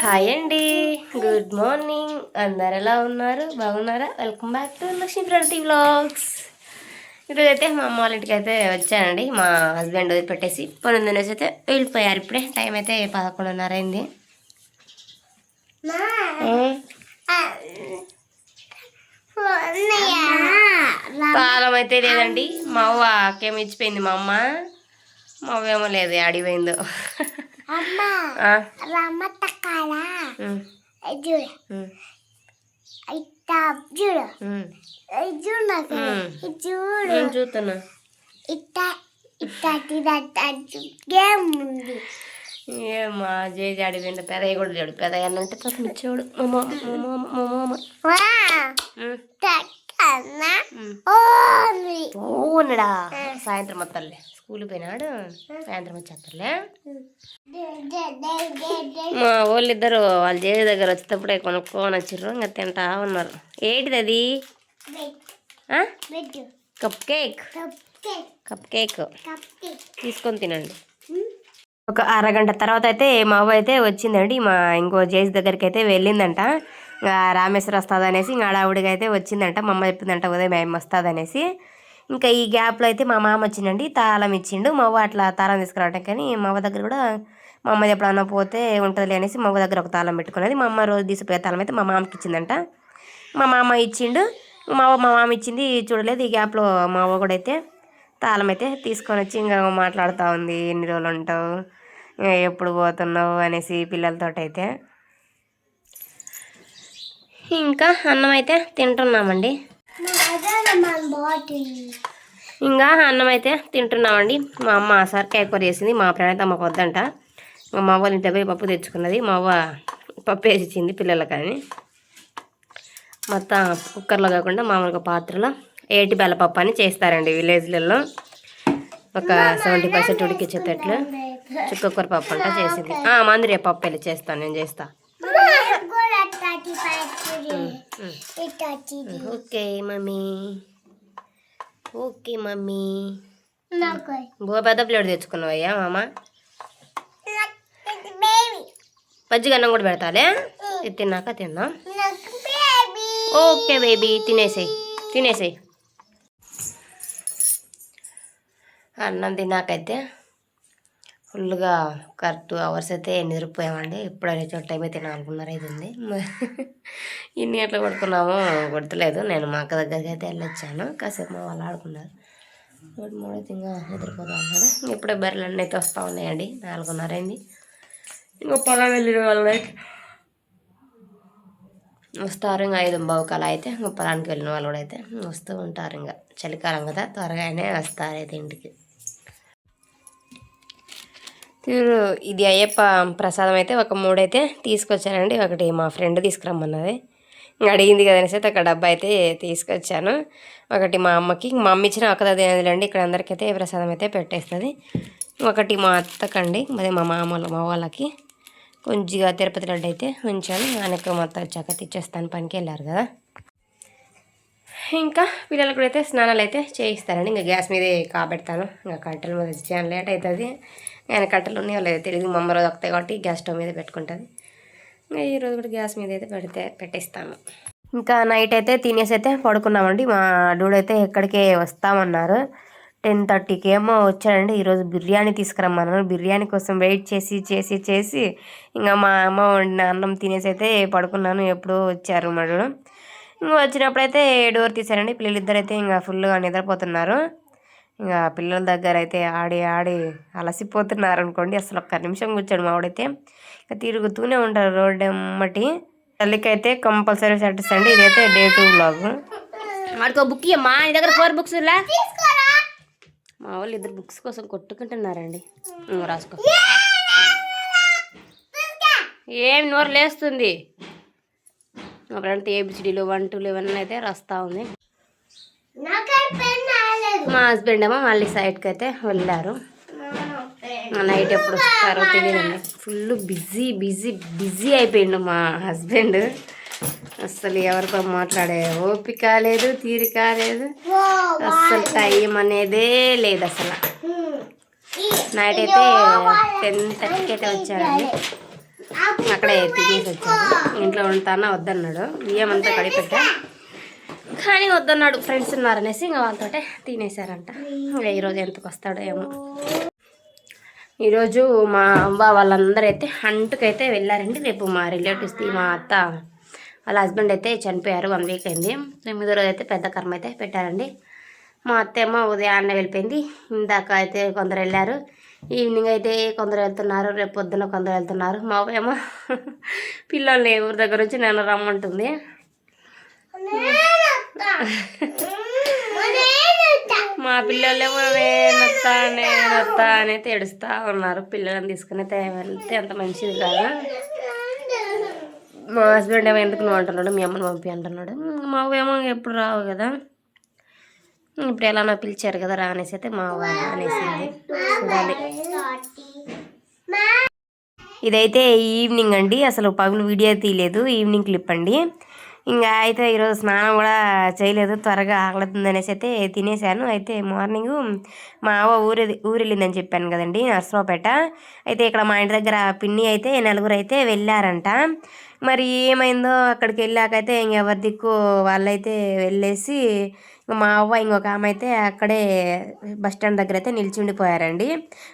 Hi అండి. Good morning అందరు ఎలా ఉన్నారు? బాగున్నారా? Welcome back to Lakshmi Pragathi vlogs ఈరోజు అయితే మా అమ్మ వాళ్ళ ఇంటికి అయితే వచ్చానండి. మా హస్బెండ్ వదిలిపెట్టేసి పని ఉందనేసి అయితే వెళ్ళిపోయారు. ఇప్పుడే టైం అయితే పదకొండున్నర అయింది. తాళం అయితే లేదండి. మా అవ్వ అక్కేమో ఇచ్చిపోయింది మా అమ్మ. మా అవ్వ ఏమో లేదు ఆడిపోయిందో చూస్తున్నా? ఇట్లా ఇట్లా గేమ్ ఉంది. ఏమా జేజి ఆడిపోయింది పెదయ్య కూడా చూడు పెదయ్య అంటే పక్కన చూడు మా మామ మా మామ మా మామ. వా. ఉం, తక్కన ఉం. ఓన్లీ ఓ ఉన్నాడా సాయంత్రం వస్తారులే స్కూల్కి పోయినాడు సాయంత్రం వచ్చేస్తారులే. మా వాళ్ళిద్దరు వాళ్ళ జేజి దగ్గర వచ్చేటప్పుడే కొనుక్కొని వచ్చిర్రు ఇంకా తింటా ఉన్నారు. ఏంటిది అది? Cupcake. Cupcake. తీసుకొని తినండి. ఒక అరగంట తర్వాత అయితే మా అవ్వ అయితే వచ్చిందండి మా ఇంకో జేసి దగ్గరికి అయితే వెళ్ళిందంట. ఇంకా రామేశ్వరం వస్తుంది అనేసి ఇంకా ఆడావిడిగా అయితే వచ్చిందంట మా అమ్మ చెప్పిందంట ఉదయం ఏం వస్తుంది అనేసి ఇంకా ఈ గ్యాప్లో అయితే మా మామ వచ్చిండండి. తాళం ఇచ్చిండు. మా అవ్వ అట్లా తాళం తీసుకురావడం కానీ మా అవ్వ దగ్గర కూడా మా అమ్మ ఎప్పుడన్నా పోతే ఉంటుందిలే అనేసి మా అవ్వ దగ్గర ఒక తాళం పెట్టుకున్నది. మా అమ్మ రోజు తీసిపోయే తాళం అయితే మా మామకి ఇచ్చిందంట. మా మామ ఇచ్చిండు. మా అవ్వ మా మామ ఇచ్చింది. చూడలేదు ఈ గ్యాప్లో మా అవ్వ కూడా అయితే తాళం అయితే తీసుకొని వచ్చి ఇంకా మాట్లాడుతూ ఉంది. ఎన్ని రోజులు ఉంటావు? ఎప్పుడు పోతున్నావు? అనేసి పిల్లలతో అయితే. ఇంకా అన్నం అయితే తింటున్నామండి. ఇంకా అన్నం అయితే తింటున్నామండి. మా అమ్మ సరికాయ కూర చేసింది. మా ప్రణాత అమ్మకు వద్దంట. మా అవ్వ ఇంత పోయి పప్పు తెచ్చుకున్నది. మా అవ్వ పప్పు వేసి ఇచ్చింది పిల్లలకని. మొత్తం కుక్కర్లో కాకుండా మామూలుగా పాత్రలో ఏటి బెల్లపప్పు అని చేస్తారండి విలేజ్లలో. ఒక సెవెంటీ పర్సెంట్ ఉడికిచ్చేటట్లు చుక్కకూర పప్పు అంట చేసింది. మందిరే పప్పు వెళ్ళి చేస్తాను నేను చేస్తా. కూడా thirty ఫైవ్ ఇట్లా ఓకే మమ్మీ ఓకే మమ్మీ నాకు బో పెద్ద ప్లేట్ తెచ్చుకున్నావయ్యా మామ బేబీ మజ్జిగ అన్నం కూడా పెడతాలే ఇది తిన్నాక తిందాం నాకు బేబీ ఓకే బేబీ తినేసేయి తినేసేయి అన్నం తిన్నాకైతే ఫుల్గా ఒక టూ అవర్స్ అయితే నిద్రపోయామండి. ఇప్పుడు చోట టైం అయితే నాలుగున్నర అవుతుంది ఇన్ని ఎట్లా పడుకున్నామో గుర్తులేదు. నేను మా అక్క దగ్గరికి అయితే వెళ్ళొచ్చాను. కాసేపు మా వాళ్ళు ఆడుకున్నారు. మూడు మూడు ఇంకా నిద్రపోతా ఉన్నాడు ఇప్పుడే బర్రెలు అన్నీ అయితే వస్తూ ఉన్నాయండి. నాలుగున్నర అయింది ఇంకా పొలం వెళ్ళిన వాళ్ళు అయితే వస్తారు. ఇంకా ఐదు బావుకాలు అయితే ఇంకా పొలానికి వెళ్ళిన వాళ్ళు కూడా అయితే వస్తూ ఉంటారు. ఇంకా చలికాలం కదా త్వరగానే వస్తారు అయితే ఇంటికి. తీరు ఇది అయ్యప్ప ప్రసాదం అయితే ఒక మూడైతే తీసుకొచ్చానండి. ఒకటి మా ఫ్రెండ్ తీసుకురమ్మన్నది. ఇంకా అడిగింది కదా అనేసి అయితే ఒక డబ్బా అయితే తీసుకొచ్చాను. ఒకటి మా అమ్మకి మా అమ్మ ఇచ్చిన ఒక్కదా ఇక్కడ అందరికైతే ప్రసాదం అయితే పెట్టేస్తుంది. ఒకటి మా అత్తకండి అదే మా మామూలు మా వాళ్ళకి. కొంచెంగా తిరుపతి లడ్డు అయితే ఉంచాను. ఆయనకు మొత్తం వచ్చాక తెచ్చేస్తాను పనికి వెళ్ళారు కదా. ఇంకా పిల్లలకు కూడా అయితే స్నానాలు అయితే చేయిస్తానండి. ఇంకా గ్యాస్ మీదే కాబెడతాను. ఇంకా కట్టెల మీద చాలా లేట్ అవుతుంది. వెనకట్టలు ఉన్నాయో లేదో తెలియదు మా అమ్మ రోజు వస్తాయి కాబట్టి గ్యాస్ స్టవ్ మీద పెట్టుకుంటుంది. ఇంకా ఈ రోజు కూడా గ్యాస్ మీద అయితే పెడితే పెట్టేస్తాను. ఇంకా నైట్ అయితే తినేసి అయితే పడుకున్నామండి. మా డూడ్ అయితే ఎక్కడికే వస్తామన్నారు. టెన్ థర్టీకి ఏమో వచ్చాడండి. ఈరోజు బిర్యానీ తీసుకురమ్మన్నారు. బిర్యానీ కోసం వెయిట్ చేసి చేసి చేసి ఇంకా మా అమ్మ వండిన అన్నం తినేసి అయితే పడుకున్నాను. ఎప్పుడో వచ్చారు మడు ఇంకా వచ్చినప్పుడైతే డోర్ తీశారండి. పిల్లలిద్దరైతే అయితే ఇంకా ఫుల్గా నిద్రపోతున్నారు. ఇంకా పిల్లల దగ్గర అయితే ఆడి ఆడి అలసిపోతున్నారు అనుకోండి అసలు ఒక్క నిమిషం కూర్చోడు మావాడైతే. ఇంకా తిరుగుతూనే ఉంటారు రోడ్డు ఎమ్మటి. తల్లికైతే కంపల్సరీ సాటిస్ అండి. ఇదైతే డే టూ బ్లాగ్. వాడికి బుక్ ఇయ్యమ్మా. నీ దగ్గర ఫోర్ బుక్స్ లా? మా వాళ్ళు ఇద్దరు బుక్స్ కోసం కొట్టుకుంటున్నారండి. రాసుకో. ఏం నోరు లేస్తుంది. మా ఫ్రెండ్ ఏబిసిడీలు వన్ టూలు ఇవన్నీ అయితే రాస్తా ఉంది. మా హస్బెండ్ ఏమో మళ్ళీ సైడ్కి అయితే వెళ్ళారు. నైట్ ఎప్పుడు వస్తారో తెలియదండి ఫుల్ బిజీ బిజీ బిజీ అయిపోయిండు మా హస్బెండ్ అస్సలు ఎవరితో మాట్లాడే ఓపిక లేదు తీరిక లేదు. అస్సలు టైం అనేదే లేదు అసలు. నైట్ అయితే టెన్ థర్టీకి అయితే వచ్చాడండి అక్కడే తినేసి వచ్చాడు ఇంట్లో ఉంటానా వద్దన్నాడు. బియ్యం అంతా కడిపెట్టా కానీ వద్దన్నాడు ఫ్రెండ్స్ ఉన్నారనేసి ఇంకా వాళ్ళతోటే తినేసారంట ఈరోజు ఎంతకు వస్తాడో ఏమో. ఈరోజు మా అమ్మ వాళ్ళందరూ అయితే అంటుకైతే వెళ్ళారండి. రేపు మా రిలేటివ్స్ది మా అత్త వాళ్ళ హస్బెండ్ అయితే చనిపోయారు వన్ వీక్ అయింది. తొమ్మిదో రోజు అయితే పెద్ద కర్మ అయితే పెట్టారండి. మా అత్తేమో ఉదయాన్నే వెళ్ళిపోయింది. ఇందాక అయితే కొందరు వెళ్ళారు. ఈవినింగ్ అయితే కొందరు వెళ్తున్నారు. రేపు పొద్దున కొందరు వెళ్తున్నారు. మా ఏమో పిల్లల్ని ఊరి దగ్గర నుంచి నన్ను రమ్మంటుంది. మా పిల్లలేమో నేనొత్తా నేనొత్తా అని అయితే ఏడుస్తూ ఉన్నారు. పిల్లలను తీసుకుని వెళ్తే అంత మంచిది కాదు. మా హస్బెండ్ ఏమో ఎందుకు నువ్వు అంటున్నాడు మీ అమ్మని పంపి అంటున్నాడు. మా అవ్వ ఏమో ఎప్పుడు రావు కదా. ఇప్పుడు ఎలానో పిలిచారు కదా రా అనేసి అయితే మా అనేసింది. చూడాలి. ఇదైతే ఈవినింగ్ అండి. అసలు పగులు వీడియో తీయలేదు. ఈవినింగ్ క్లిప్ అండి. ఇంకా అయితే ఈరోజు స్నానం కూడా చేయలేదు త్వరగా ఆగలుతుంది అనేసి అయితే తినేశాను అయితే మార్నింగ్ మా అవ్వ ఊరి ఊరు చెప్పాను కదండి నర్సరావుపేట. అయితే ఇక్కడ మా ఇంటి దగ్గర పిన్ని అయితే నలుగురు అయితే వెళ్ళారంట. మరి ఏమైందో అక్కడికి వెళ్ళాకైతే ఇంకెవరి దిక్కు వాళ్ళైతే వెళ్ళేసి ఇంకా మా అవ్వ ఇంకొక ఆమె అయితే అక్కడే బస్ స్టాండ్ దగ్గర అయితే నిలిచి ఉండిపోయారండి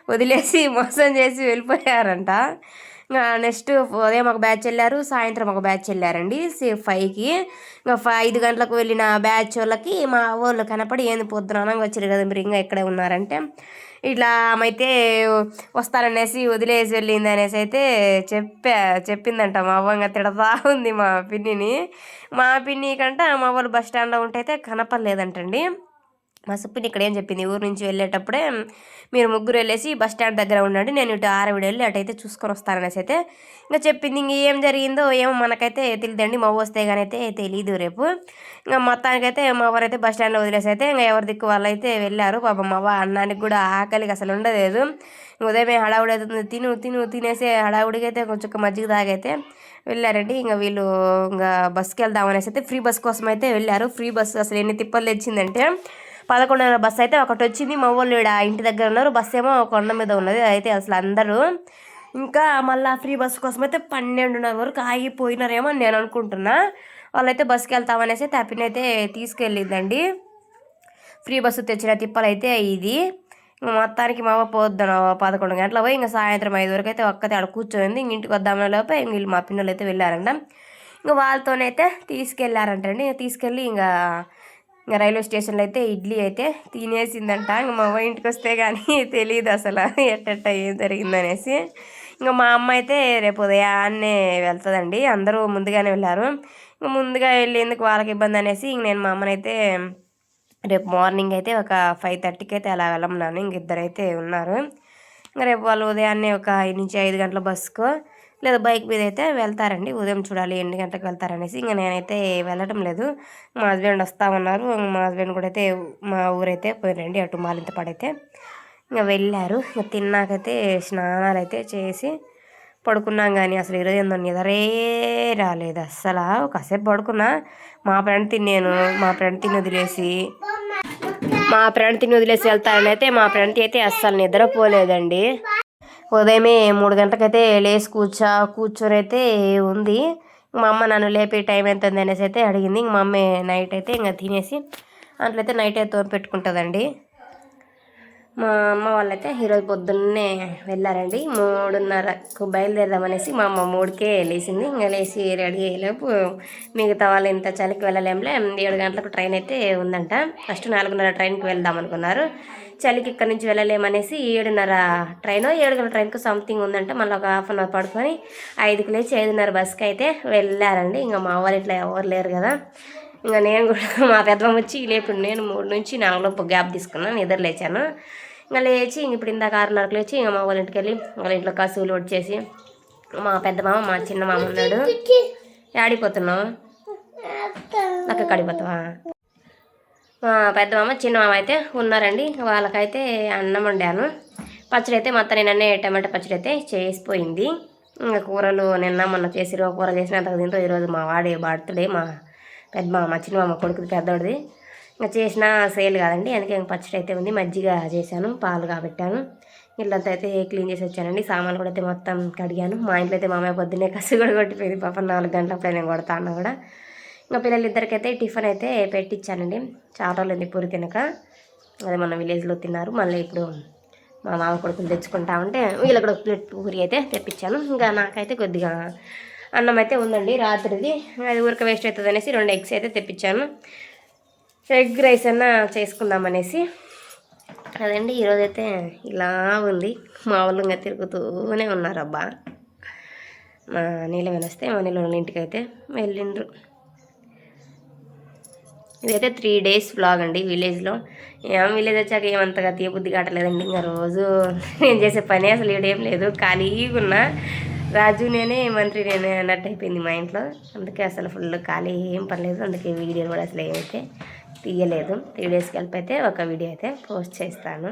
వదిలేసి మోసం చేసి వెళ్ళిపోయారంట. నెక్స్ట్ ఉదయం ఒక బ్యాచ్ వెళ్ళారు సాయంత్రం ఒక బ్యాచ్ వెళ్ళారండి. ఫైవ్కి ఇంకా ఫైవ్ ఐదు గంటలకు వెళ్ళిన బ్యాచ్ వాళ్ళకి మా వాళ్ళు కనపడి ఏంది పొద్దున వచ్చారు కదా మీరు ఇంకా ఇక్కడే ఉన్నారంటే? ఇట్లా ఆమె అయితే వస్తారనేసి వదిలేసి వెళ్ళింది అనేసి అయితే చెప్పా చెప్పిందంట. మా అవ్వంగా తిడతా ఉంది మా పిన్నిని. మా పిన్ని కంటే మా వాళ్ళు బస్ స్టాండ్లో ఉంటే అయితే కనపడలేదంటండి. మా సుప్పిని ఇక్కడ ఏం చెప్పింది? ఊరు నుంచి వెళ్ళేటప్పుడే మీరు ముగ్గురు వెళ్ళేసి బస్ స్టాండ్ దగ్గర ఉండండి నేను ఇటు ఆరవిడ వెళ్ళి అటైతే చూసుకొని వస్తాననేసి అయితే ఇంకా చెప్పింది. ఇంక ఏం జరిగిందో ఏమో మనకైతే తెలియదండి మా వస్తే కానీ అయితే తెలియదు రేపు. ఇంకా మొత్తానికైతే మా వారైతే బస్ స్టాండ్లో వదిలేసి అయితే ఇంకా ఎవరి దిక్కు వాళ్ళు అయితే వెళ్ళారు. పాపం మా వా అన్నానికి కూడా ఆకలికి అసలు ఉండలేదు. ఉదయమే హడావుడి అవుతుంది తిను తిను తినేసి హడావుడికి అయితే కొంచెం మజ్జిగ తాగైతే వెళ్ళారండి. ఇంకా వీళ్ళు ఇంకా బస్కి వెళ్దాం అనేసి అయితే ఫ్రీ బస్ కోసం అయితే వెళ్ళారు. ఫ్రీ బస్సు అసలు ఎన్ని తిప్పలు తెచ్చిందంటే పదకొండున్నర బస్సు అయితే ఒకటి వచ్చింది మా వాళ్ళు ఈడ ఇంటి దగ్గర ఉన్నారు. బస్సు ఏమో కొండ మీద ఉన్నది. అయితే అసలు అందరూ ఇంకా మళ్ళీ ఫ్రీ బస్సు కోసం అయితే పన్నెండున్నర వరకు ఆగిపోయినారేమో అని నేను అనుకుంటున్నా. వాళ్ళైతే బస్సుకి వెళ్తామనేసి తప్పిన అయితే తీసుకెళ్ళిందండి. ఫ్రీ బస్సు తెచ్చిన తిప్పలు అయితే ఇది. మొత్తానికి మా అవ్వ పదకొండు గంటల పోయి ఇంకా సాయంత్రం ఐదు వరకు అయితే ఒక్కతే అక్కడ కూర్చోయింది ఇంక ఇంటికి వద్దామనే లోపే ఇంక వీళ్ళు మా పిల్లలు అయితే వెళ్ళారంట. ఇంకా వాళ్ళతోనైతే తీసుకెళ్ళారంటండి. తీసుకెళ్ళి ఇంకా ఇంకా రైల్వే స్టేషన్లో అయితే ఇడ్లీ అయితే తినేసిందంట. ఇంకా మా అవ్వ ఇంటికి వస్తే కానీ తెలియదు అసలు ఎట్టట్ట ఏం జరిగిందనేసి. ఇంకా మా అమ్మ అయితే రేపు ఉదయాన్నే వెళ్తుందండి. అందరూ ముందుగానే వెళ్ళారు. ఇంకా ముందుగా వెళ్ళేందుకు వాళ్ళకి ఇబ్బంది అనేసి ఇంక నేను మా అమ్మనైతే రేపు మార్నింగ్ అయితే ఒక ఫైవ్ థర్టీకి అయితే అలా వెళ్ళమన్నాను. ఇంక ఇద్దరైతే ఉన్నారు. ఇంకా రేపు వాళ్ళు ఉదయాన్నే ఒక ఐదు నుంచి ఐదు గంటల బస్సుకు లేదా బైక్ మీద అయితే వెళ్తారండి. ఉదయం చూడాలి ఎన్ని గంటలకు వెళ్తారనేసి. ఇంకా నేనైతే వెళ్ళటం లేదు. మా హస్బెండ్ వస్తా ఉన్నారు. మా హస్బెండ్ కూడా అయితే మా ఊరైతే పోయినండి అటు మాలింతపాడైతే ఇంకా వెళ్ళారు. ఇంకా తిన్నాకైతే స్నానాలు అయితే చేసి పడుకున్నాం కానీ అసలు ఈరోజు ఏందో నిద్రే రాలేదు. అస్సలు ఒకసేపు పడుకున్నా. మా ఫ్రెండ్ తిన్నాను. మా ఫ్రెండ్ తిని వదిలేసి మా ఫ్రెండ్ తిని వదిలేసి వెళ్తానైతే అయితే మా ఫ్రెండ్కి అయితే అస్సలు నిద్రపోలేదండి. ఉదయమే మూడు గంటలకైతే లేచి కూర్చో కూర్చొని అయితే ఉంది మా అమ్మ నన్ను లేపే టైం ఎంత ఉంది అనేసి అయితే అడిగింది. ఇంక మా అమ్మే నైట్ అయితే ఇంకా తినేసి అట్లయితే నైట్ అయితే తోమి పెట్టుకుంటుందండి. మా అమ్మ వాళ్ళైతే ఈరోజు పొద్దున్నే వెళ్ళారండి. మూడున్నరకు బయలుదేరదామనేసి మా అమ్మ మూడుకే లేచింది. ఇంకా లేచి రెడీ అయ్యేలోపు మిగతా వాళ్ళు ఇంత చలికి వెళ్ళలేంలే. ఏడు గంటలకు ట్రైన్ అయితే ఉందంట. ఫస్ట్ నాలుగున్నర ట్రైన్కి వెళ్దాం అనుకున్నారు. చలికి ఇక్కడ నుంచి వెళ్ళలేమనేసి ఏడున్నర ట్రైన్ ఏడు గంటల ట్రైన్కి సంథింగ్ ఉందంట. మళ్ళీ ఒక హాఫ్ అన్ అవర్ పడుకొని ఐదుకి లేచి ఐదున్నర బస్కి అయితే వెళ్ళారండి. ఇంకా మా వాళ్ళు ఇట్లా ఎవరు లేరు కదా. ఇంకా నేను కూడా మా పెద్దమ్మ వచ్చి లేపు నేను మూడు నుంచి నాలుగులోపు గ్యాప్ తీసుకున్నాను నిద్ర లేచాను. ఇంకా లేచి ఇంక ఇప్పుడు ఇందాక ఆరున్నరకు లేచి ఇంకా మా వాళ్ళ ఇంటికి వెళ్ళి వాళ్ళ ఇంట్లో కసువులు వచ్చేసి మా పెద్ద మామ మా చిన్న మామ ఉన్నాడు. ఆడిపోతున్నావు అక్క కడిపోతావా మా పెద్ద మామ చిన్న మామ అయితే ఉన్నారండి. వాళ్ళకైతే అన్నం వండాను. పచ్చడి అయితే మొత్తం నిన్ననే టమాటా పచ్చడి అయితే చేసిపోయింది. ఇంకా కూరలు నిన్న మొన్న చేసిరు కూర చేసినంత దీంతో ఈరోజు మా వాడి బాడుతుడే మా పెద్ద మామ చిన్న మామ కొడుకుది పెద్దోడిది. ఇంకా చేసిన సేల్ కాదండి. అందుకే ఇంకా పచ్చడి అయితే ఉంది. మజ్జిగ చేశాను పాలు కాబెట్టాను. ఇల్లంతా అయితే క్లీన్ చేసి వచ్చానండి. సామాన్లు కూడా అయితే మొత్తం కడిగాను. మా ఇంట్లో అయితే మామయ్య పొద్దున్నే కసి కూడా కొట్టిపోయింది. పాప నాలుగు గంటలప్పుడు నేను కొడతా అన్న కూడా. ఇంకా పిల్లలిద్దరికైతే టిఫిన్ అయితే పెట్టించానండి చాలా రోజులు పూరి తినక అదే మన విలేజ్లో తిన్నారు. మళ్ళీ ఇప్పుడు మా మామ కొడుకులు తెచ్చుకుంటా ఉంటే వీళ్ళకి కూడా ఒక ప్లేట్ పూరి అయితే తెప్పించాను ఇంకా నాకైతే కొద్దిగా అన్నం అయితే ఉందండి రాత్రిది. అది ఊరిక వేస్ట్ అవుతుంది అనేసి రెండు ఎగ్స్ అయితే తెప్పించాను ఎగ్ రైస్ అన్న చేసుకుందాం అనేసి అదండి ఈరోజైతే ఇలా ఉంది. మా వాళ్ళు ఇంకా తిరుగుతూనే ఉన్నారు అబ్బా. మా నీళ్ళ వస్తే మా నీళ్ళ ఇంటికి అయితే వెళ్ళిండ్రు. ఇదైతే త్రీ డేస్ వ్లాగ్ అండి విలేజ్లో ఏం విలేజ్ వచ్చాక ఏమంతగా తీయబుద్ధి కావట్లేదండి. ఇంకా రోజు నేను చేసే పని అసలు ఏం లేదు. ఖాళీగా ఉన్నా రాజు నేనే మంత్రి నేనే అన్నట్టు అయిపోయింది మా ఇంట్లో. అందుకే అసలు ఫుల్ ఖాళీ ఏం పర్లేదు. అందుకే వీడియో కూడా అసలు ఏమైతే తీయలేదు. త్రీ డేస్కి వెళ్ళిపోతే ఒక వీడియో అయితే పోస్ట్ చేస్తాను.